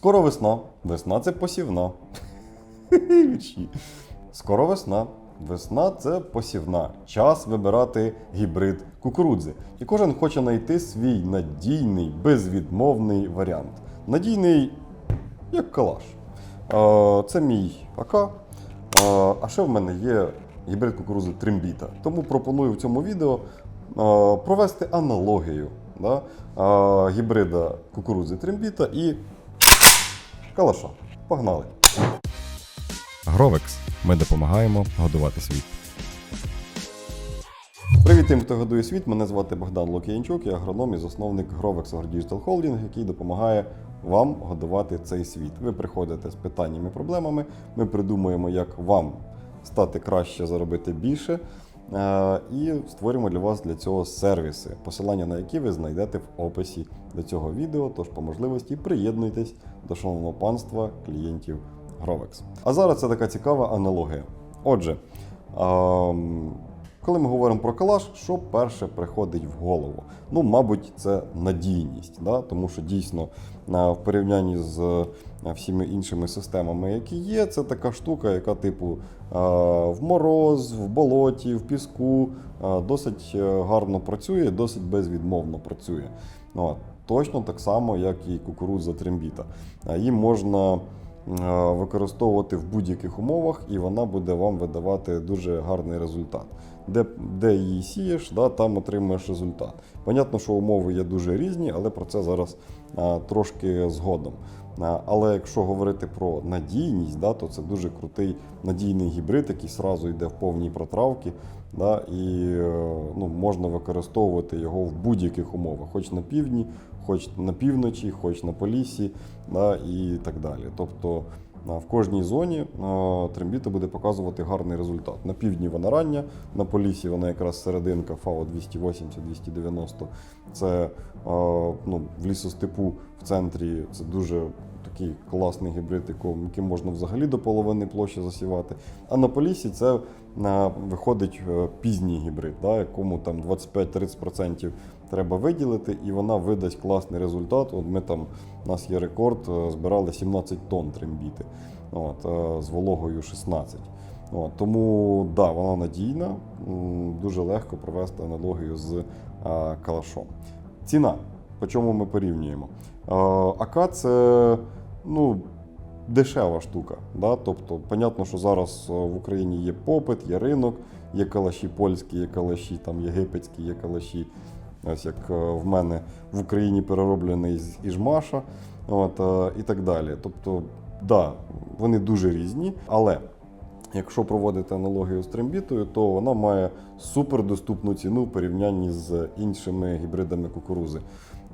Скоро весна. Весна це посівна. Скоро весна. Весна це посівна. Час вибирати гібрид кукурудзи. І кожен хоче знайти свій надійний, безвідмовний варіант. Надійний, як калаш. Це мій АК. А ще в мене є гібрид кукурудзи трембіта. Тому пропоную в цьому відео провести аналогію да, гібрида кукурудзи трембіта і калаша. Погнали! Гровекс. Ми допомагаємо годувати світ. Привіт тим, хто годує світ. Мене звати Богдан Лук'янчук, я агроном і засновник Grovex Digital Holding, який допомагає вам годувати цей світ. Ви приходите з питаннями і проблемами. Ми придумуємо, як вам стати краще, заробити більше. Е, І створюємо для вас для цього сервіси, посилання на які ви знайдете в описі до цього відео. Тож по можливості приєднуйтесь до шановного панства клієнтів Grovex. А зараз це така цікава аналогія. Отже, ем, коли ми говоримо про калаш, що перше приходить в голову? Ну, мабуть, це надійність, да? тому що дійсно в порівнянні з е, всіми іншими системами, які є, це така штука, яка, типу, в мороз, в болоті, в піску досить е, гарно працює, досить безвідмовно працює. Ну, точно так само, як і кукурудза трембіта. Її можна використовувати в будь-яких умовах, і вона буде вам видавати дуже гарний результат. Де, де її сієш, да, там отримаєш результат. Понятно, що умови є дуже різні, але про це зараз а, трошки згодом. А, але якщо говорити про надійність, да, то це дуже крутий надійний гібрид, який сразу йде в повній протравці. Да, і е, ну, можна використовувати його в будь-яких умовах, хоч на півдні, хоч на півночі, хоч на полісі, да, і так далі. Тобто в кожній зоні трембіта буде показувати гарний результат. На півдні вона рання, на полісі вона якраз серединка ФАО 280-290. Це ну, в лісостепу в центрі це дуже такий класний гібрид, яким можна взагалі до половини площі засівати. А на полісі це виходить е, пізній гібрид, да, якому там 25-30% треба виділити, і вона видасть класний результат. От ми там, у нас є рекорд, е, збирали 17 тонн трембіти от, е, з вологою 16. От, тому да, вона надійна, дуже легко провести аналогію з е, калашом. Ціна, по чому ми порівнюємо? Е, АК це ну, дешева штука. Да? Тобто, понятно, що зараз в Україні є попит, є ринок, є калаші польські, є калаші там, єгипетські, є калаші. Ось як е, в мене в Україні перероблений з Іжмаша, от, е, і так далі. Тобто, да, вони дуже різні, але якщо проводити аналогію з трембітою, то вона має супердоступну ціну в порівнянні з іншими гібридами кукурузи.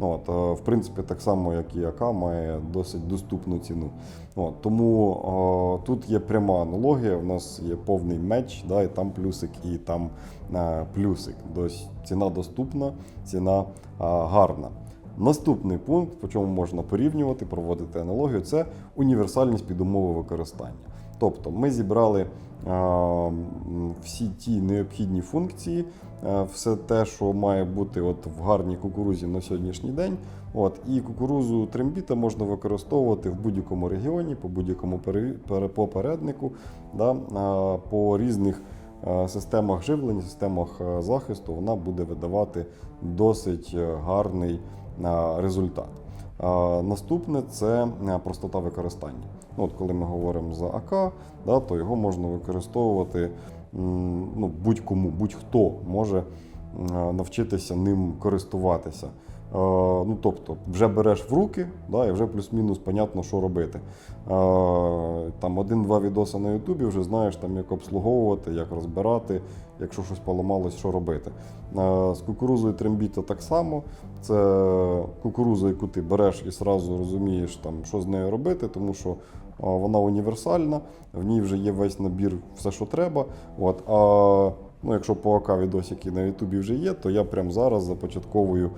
От, е, в принципі, так само, як і АК, має досить доступну ціну. От, тому е, тут є пряма аналогія. У нас є повний меч, да, і там плюсик, і там е, плюсик. Тобто ціна доступна, ціна е, гарна. Наступний пункт, по чому можна порівнювати, проводити аналогію, це універсальність під умови використання. Тобто ми зібрали е, всі ті необхідні функції, е, все те, що має бути от в гарній кукурузі на сьогоднішній день. От, і кукурузу трембіта можна використовувати в будь-якому регіоні, по будь-якому пере- пере- попереднику, да, е, по різних системах живлення, системах захисту, вона буде видавати досить гарний результат. Наступне це простота використання. Ну, от коли ми говоримо за АК, да, то його можна використовувати ну, будь-кому, будь-хто може навчитися ним користуватися. Е, Ну, тобто, вже береш в руки, да, і вже плюс-мінус понятно, що робити. Е, Там один-два відоси на Ютубі вже знаєш, там, як обслуговувати, як розбирати, якщо щось поламалось, що робити. Е, З кукурузою трембіта так само. Це кукуруза, яку ти береш і одразу розумієш, там, що з нею робити, тому що вона універсальна, в ній вже є весь набір, все, що треба. От, а ну, якщо по АК відосики на Ютубі вже є, то я прямо зараз започатковую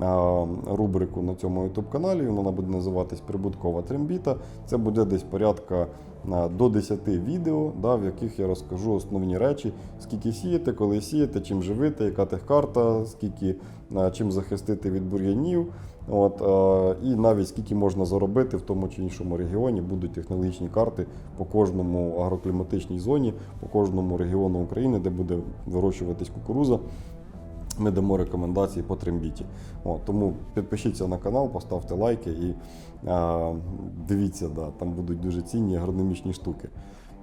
а, рубрику на цьому Ютуб каналі. Вона буде називатись Прибуткова трембіта. Це буде десь порядка до 10 відео, да, в яких я розкажу основні речі, скільки сіяти, коли сіяти, чим живити, яка техкарта, скільки чим захистити від бур'янів, От, е, і навіть скільки можна заробити в тому чи іншому регіоні, будуть технологічні карти по кожному агрокліматичній зоні, по кожному регіону України, де буде вирощуватись кукуруза. Ми дамо рекомендації по трембіті. От, тому підпишіться на канал, поставте лайки і е, дивіться, да, там будуть дуже цінні агрономічні штуки.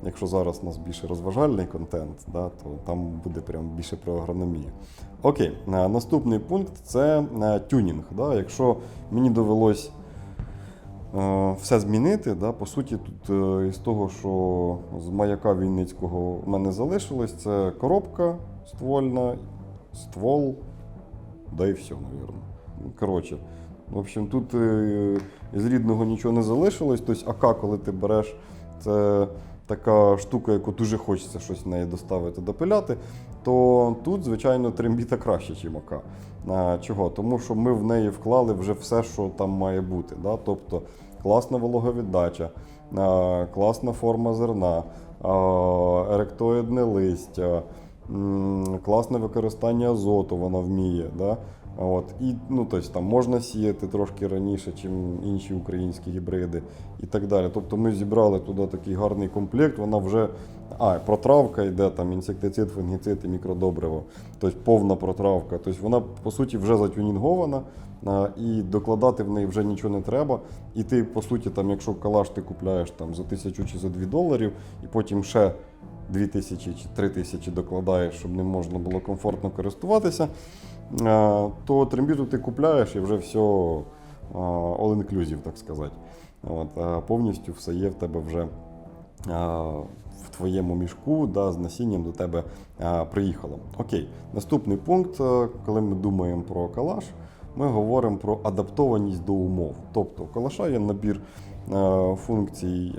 Якщо зараз у нас більше розважальний контент, да, то там буде прям більше про агрономію. Окей, е, наступний пункт це е, тюнінг. Да. Якщо мені довелось е, все змінити, да, по суті, тут із того, що з маяка Вінницького в мене залишилось, це коробка ствольна, ствол, да і все, мабуть. Коротше, в общем, тут з рідного нічого не залишилось. Тобто АК, коли ти береш, це така штука, яку дуже хочеться щось в неї доставити, допиляти, то тут, звичайно, трембіта краще, ніж мака. Чого? Тому що ми в неї вклали вже все, що там має бути. Да? Тобто класна вологовіддача, класна форма зерна, еректоїдне листя, класне використання азоту вона вміє. Да? От, і, ну, тобто, там можна сіяти трошки раніше, ніж інші українські гібриди і так далі. Тобто ми зібрали туди такий гарний комплект, вона вже. А, протравка йде, там інсектицид, фунгіцид і мікродобриво. Тобто повна протравка. Тобто вона, по суті, вже затюнінгована, і докладати в неї вже нічого не треба. І ти, по суті, там, якщо калаш ти купляєш там, за тисячу чи за дві доларів, і потім ще 2000 чи 3000 докладаєш, щоб ним можна було комфортно користуватися, е, то трембіту ти купляєш і вже все е, all inclusive, так сказати. От, е, повністю все є в тебе вже е, в твоєму мішку, да, з насінням до тебе приїхало. Окей, наступний пункт, коли ми думаємо про калаш, ми говоримо про адаптованість до умов. Тобто калаша є набір функцій.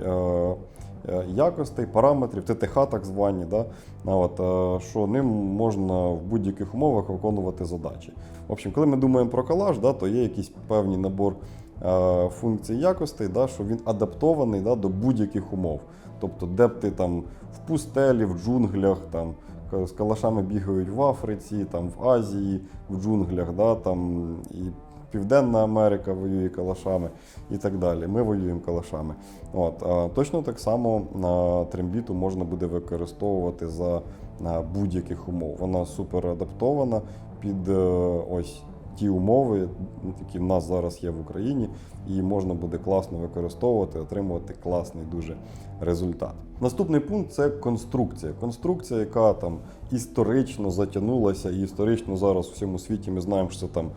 Е, Якостей, параметрів, ТТХ так звані, да? от, е, що ним можна в будь-яких умовах виконувати задачі. В общем, коли ми думаємо про калаш, да, то є якийсь певний набор е, функцій якостей, да, що він адаптований да, до будь-яких умов. Тобто, де б ти там в пустелі, в джунглях, там, з калашами бігають в Африці, там, в Азії, в джунглях, да, там, і Південна Америка воює калашами і так далі. Ми воюємо калашами. От, точно так само на трембіту можна буде використовувати за будь-яких умов. Вона супер адаптована під е, ось ті умови, які в нас зараз є в Україні, і можна буде класно використовувати, отримувати класний дуже результат. Наступний пункт це конструкція. Конструкція, яка там історично затягнулася, і історично зараз у всьому світі ми знаємо, що це там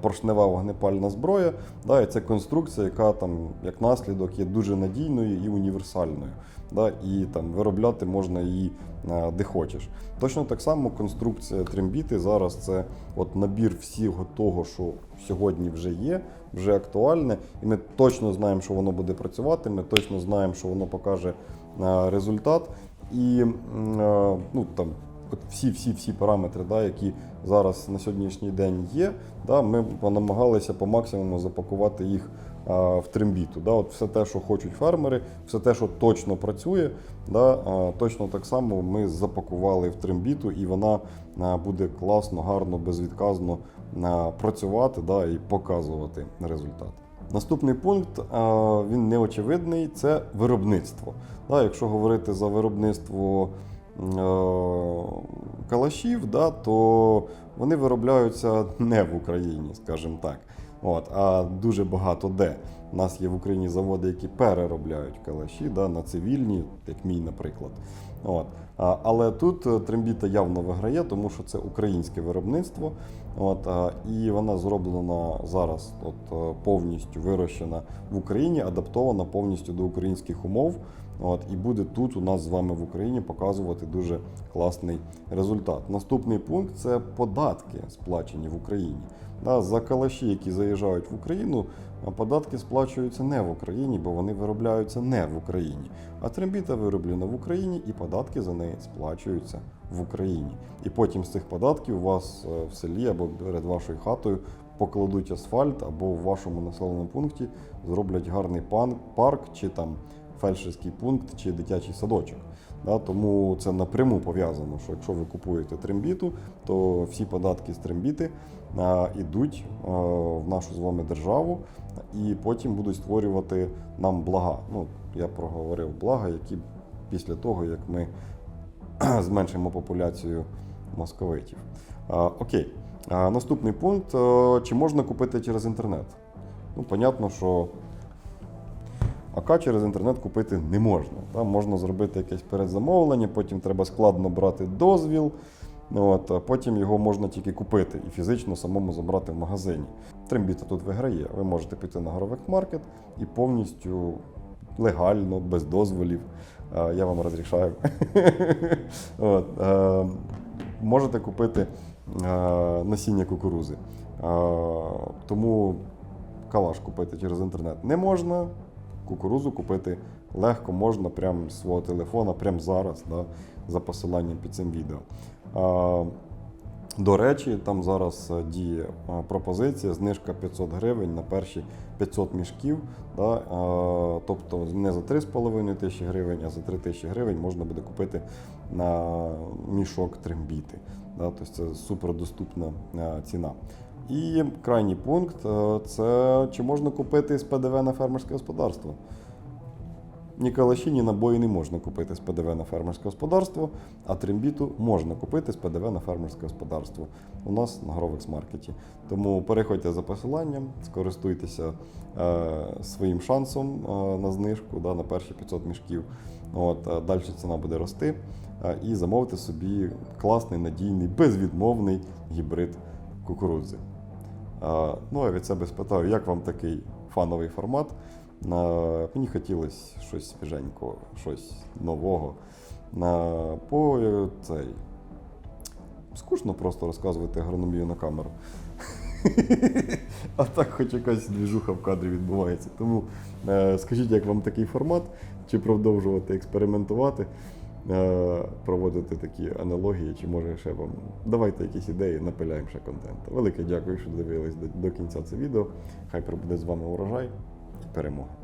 поршнева вогнепальна зброя. Да, і це конструкція, яка там як наслідок є дуже надійною і універсальною. Да, і там виробляти можна її а, де хочеш. Точно так само конструкція трембіти зараз це от набір всього того, що сьогодні вже є, вже актуальне, і ми точно знаємо, що воно буде працювати. Ми точно знаємо, що воно покаже результат. І ну там. От всі, всі, всі параметри, да, які зараз на сьогоднішній день є, да, ми намагалися по максимуму запакувати їх а, в трембіту. Да, от все те, що хочуть фермери, все те, що точно працює, да, а, точно так само ми запакували в трембіту, і вона а, буде класно, гарно, безвідказно а, працювати да, і показувати результат. Наступний пункт він неочевидний це виробництво. Якщо говорити за виробництво калашів, да, то вони виробляються не в Україні, скажімо так. От, а дуже багато де. У нас є в Україні заводи, які переробляють калаші да, на цивільні, як мій, наприклад. От. Але тут е, трембіта явно виграє, тому що це українське виробництво. От, і вона зроблена зараз от, е, повністю вирощена в Україні, адаптована повністю до українських умов. От, і буде тут у нас з вами в Україні показувати дуже класний результат. Наступний пункт це податки, сплачені в Україні. За калаші, які заїжджають в Україну, податки сплачуються не в Україні, бо вони виробляються не в Україні. А трембіта вироблена в Україні, і податки за неї сплачуються в Україні. І потім з цих податків у вас е, в селі або перед вашою хатою покладуть асфальт, або в вашому населеному пункті зроблять гарний парк чи там фельдшерський пункт чи дитячий садочок. Да, тому це напряму пов'язано, що якщо ви купуєте трембіту, то всі податки з трембіти а, йдуть в нашу з вами державу і потім будуть створювати нам блага. Ну, я проговорив блага, які після того, як ми зменшимо популяцію московитів. Окей. Наступний пункт: Е, чи можна купити через інтернет? Ну, понятно, що АК через інтернет купити не можна. Там можна зробити якесь передзамовлення, потім треба складно брати дозвіл. Ну, От, а потім його можна тільки купити і фізично самому забрати в магазині. Трембіта тут виграє. Ви можете піти на Горовик Маркет і повністю легально, без дозволів. Я вам розрішаю. От, можете купити насіння кукурузи. Тому калаш купити через інтернет не можна. Кукурузу купити легко можна прямо з свого телефона, прямо зараз, да, за посиланням під цим відео. До речі, там зараз е, діє пропозиція, знижка 500 гривень на перші 500 мішків. Да, тобто не за 3,5 тисячі гривень, а за 3 тисячі гривень можна буде купити на мішок трембіти. Да, тобто це супердоступна ціна. І крайній пункт е, це чи можна купити з ПДВ на фермерське господарство. Ні калаші, ні набої не можна купити з ПДВ на фермерське господарство, а трембіту можна купити з ПДВ на фермерське господарство у нас на Гровекс Маркеті. Тому переходьте за посиланням, скористуйтеся е, своїм шансом е, на знижку да, на перші 500 мішків. От, е, далі ціна буде рости. Е, і замовити собі класний, надійний, безвідмовний гібрид кукурудзи. Е, ну, а від себе спитаю, як вам такий фановий формат? Мені хотілося щось свіженького, щось нового. По цей. Скучно просто розказувати агрономію на камеру. А так хоч якась двіжуха в кадрі відбувається. Тому е, скажіть, як вам такий формат, чи продовжувати експериментувати, е, проводити такі аналогії, чи може ще вам. Давайте якісь ідеї, напиляємо ще контент. Велике дякую, що дивились до, кінця це відео. Хай прибуде з вами урожай перемога.